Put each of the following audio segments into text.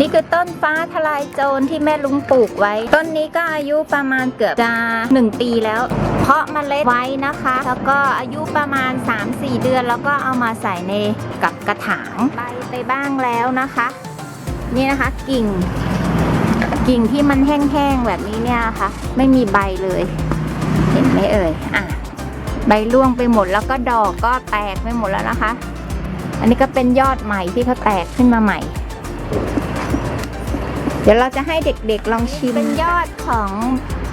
นี่คือต้นฟ้าทลายโจรที่แม่ลุงปลูกไว้ ต้นนี้ก็อายุประมาณเกือบจะ 1 ปีแล้ว เพาะเมล็ดไว้นะคะ แล้วก็อายุประมาณ 3-4 เดือน แล้วก็เอามาใส่ในกับกระถางใบไปบ้างแล้วนะคะ นี่นะคะกิ่ง กิ่งที่มันแห้งๆแบบนี้เนี่ยนะคะไม่มีใบเลย เห็นไหมเอ่ยอะใบร่วงไปหมดแล้วก็ดอกก็แตกไปหมดแล้วนะคะ อันนี้ก็เป็นยอดใหม่ที่เขาแตกขึ้นมาใหม่ เดี๋ยวเราจะให้เด็กๆลองชิม เป็นยอดของ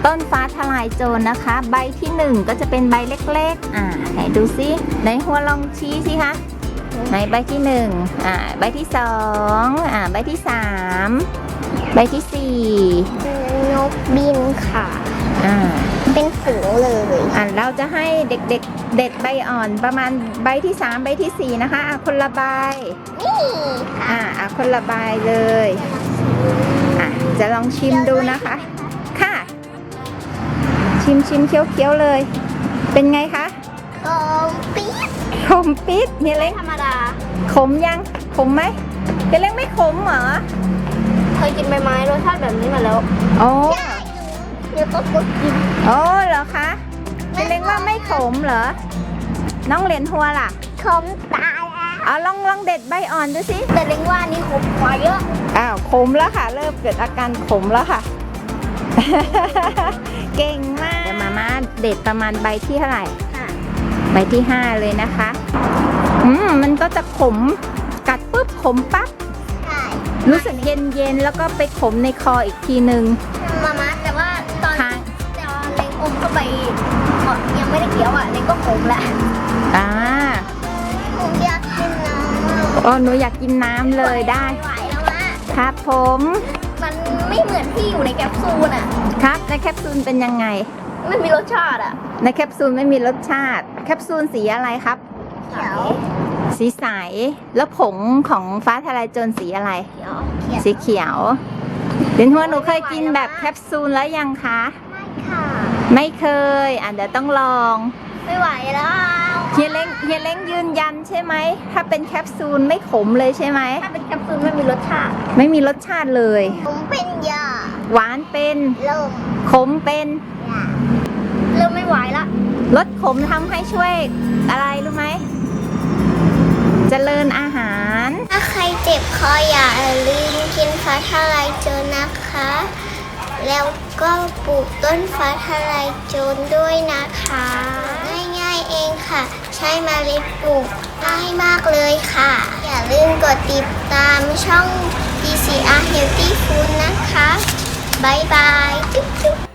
ต้นฟ้าทลายโจรนะคะ ใบที่หนึ่งก็จะเป็นใบเล็กๆ อ่าไหนดูซิไหนหัวลองชี้สิคะไหนใบที่หนึ่งอ่าใบที่สองอ่าใบที่สามใบที่สี่นกบินค่ะ อ่าเป็นฝูงเลย อ่าเราจะให้เด็กๆเด็ดใบอ่อนประมาณใบที่สามใบที่สี่นะคะอะคนละใบนี่อ่าอะคนละใบเลย อะจะลองชิมดูนะคะ ค่ะ ชิมชิมเคี้ยวเคี้ยวๆเลย เป็นไงคะโอมปี๊ดขมปิดเฮียเล้งธรรมดาขมยังขมไหมเฮียเล้งไม่ขมเหรอเคยกินใบไม้รสชาติแบบนี้มาแล้วโอ้เดี๋ยวก็กดกินโอ้เหรอคะเฮียเล้งว่าไม่ขมเหรอน้องเหรียญหัวล่ะขมตายแล้ว เอาลองลองเด็ดใบอ่อนดูสิแต่เล็งว่านี่ขมกว่าเยอะ อ้าวขมแล้วค่ะ เริ่มเกิดอาการขมแล้วค่ะ เก่งมากเดี๋ยวมาม่าเด็ดประมาณใบที่เท่าไหร่ค่ะใบที่5เลยนะคะ อืมมันก็จะขมกัดปุ๊บขมปั๊บใช่รู้สึกเย็นเย็นๆแล้วก็ไปขมในคออีกทีนึงมามาแต่ว่าตอนทางแต่ว่าเล็งอมเข้าไปก่อนยังไม่ได้เคี้ยวอะเล็งก็ขมแล้วอ่าำอ๋อหนูอยากกินน้ำเลยได้ ไหวแล้วอะครับผม มันไม่เหมือนที่อยู่ในแคปซูลอะครับในแคปซูลเป็นยังไง ไม่มีรสชาติอะในแคปซูลไม่มีรสชาติ แคปซูลสีอะไรครับ เขียวสีใส แล้วผงของฟ้าทลายโจรสีอะไร เขียวเขียวสีเขียวเดี๋ยวหัวหนูเคยกินแบบแคปซูลแล้วยังคะค่ะ ไม่เคย อะเดี๋ยวต้องลอง ไม่ไหวแล้ว เฮียเล้งเฮียเล้งยืนยันใช่ไหม ถ้าเป็นแคปซูลไม่ขมเลยใช่ไหม ถ้าเป็นแคปซูลไม่มีรสชาติ ไม่มีรสชาติเลย ผมเป็นยาหวานเป็นเริ่มขมเป็นยาเริ่มไม่ไหวละรสขมทำให้ช่วยอะไรรู้ไหมเจริญอาหาร ถ้าใครเจ็บคออย่าลืมกินฟ้าทลายโจรนะคะ แล้วก็ปลูกต้นฟ้าทลายโจรด้วยนะคะง่ายๆ เองค่ะ ใช้เมล็ดปลูกง่ายมากเลยค่ะ อย่าลืมกดติดตามช่อง DCR Healthy Food นะคะ บ๊ายบายจุ๊บ